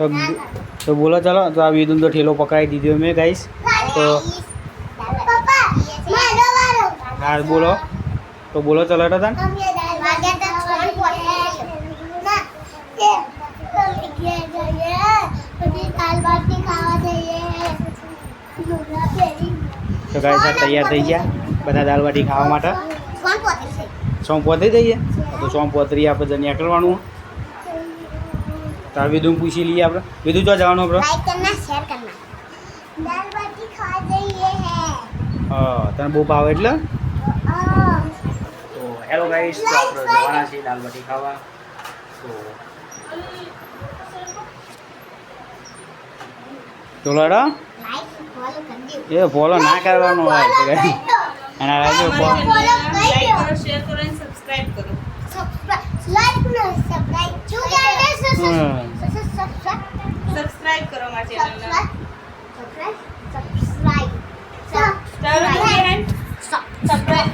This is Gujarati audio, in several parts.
તો તો બોલો ચાલો. તો આ વિદુન તો ઠેલો પકડાઈ દીધો મેં ગાઈશ તો હા બોલો. તો બોલો ચાલો હેડો તાન તો ગાઈસ આ તૈયાર થઈ ગયા બધા દાલ બાટી ખાવા માટે. સોંપ પોતરી જઈએ તો સોંપ પોતરી આપણે જઈને કરવાનું. તાર વિધુ પૂછી લઈએ આપણે. વિધુ જો જવાનું આપણે લાઈક કરના શેર કરના દાલ બાટી ખાવા જઈએ હે. હા તને બહુ ભાવે એટલે? તો હેલો ગાઈસ તો આપણે જવાના છીએ દાલ બાટી ખાવા. તો તો લડો. લાઈક ફોલો કરી દો. એ ફોલો ના કરવાનો હોય. અને આ જો ફો- ફોલો લાઈક કરો શેર કરો અને સબસ્ક્રાઇબ કરો સબસ્ક્રાઇબ લાઈક નો સબસ્ક્રાઇબ જો યાર હમ. સબસ્ક્રાઇબ કરો મારા ચેનલને સબસ્ક્રાઇબ સબસ્ક્રાઇબ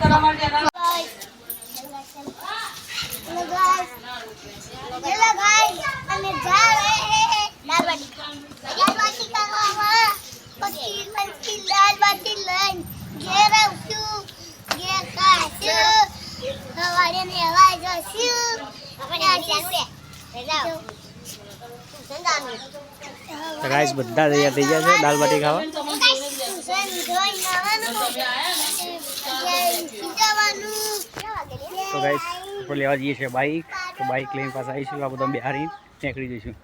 આવશું સવારે ને. હવાઈ જશું આપણે ગાઈસ બધા તૈયાર થઈ ગયા છે દાલ બાટી ખાવા. તો ગાઈસ આપણે લેવા જઈએ છીએ બાઈક તો બાઈક લઈને પાછા આવીશું, આ બધા બિહારી નીકળી જઈશું.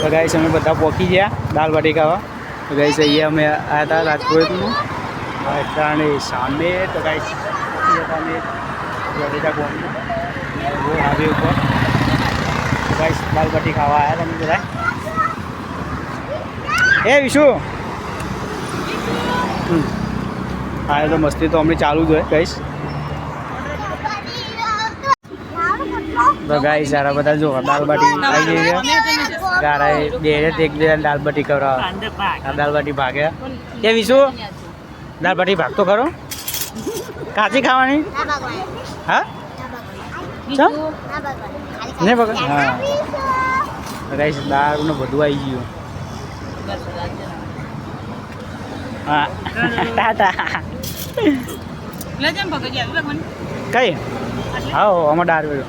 તો ગાઈસ અમે બધા પહોંચી ગયા દાલ બાટી ખાવા. તો ગાઈસ અહીંયા અમે આવ્યા હતા રાજકોટનું અટાણે સામે તો કાંઈ અમે વડેટા ગામમાં હાઈવે ઉપર. ગાઈસ દાલબાટી ખાવા આવ્યા તમે બધા. એ વિશુ. હમ. હા એ તો મસ્તી તો અમને ચાલુ જ હોય કહીશ તો ગાઈસ સારા બધા જો દાલબાટી આવી ગઈ ગયા ગારા બે એક બે દાલબાટી કરવા કરાવ આ દાળ બાટી ભાગે. કે વિશુ. દાળ ભાટી ભાગતો ખરો? કાચી ખાવાની? હા? નહીં ને હા. ગાઈસ દાળ ને બધું આવી ગયું. હા. ટાટા. ભગવાન કઈ? હા અમારે દાળ વેળો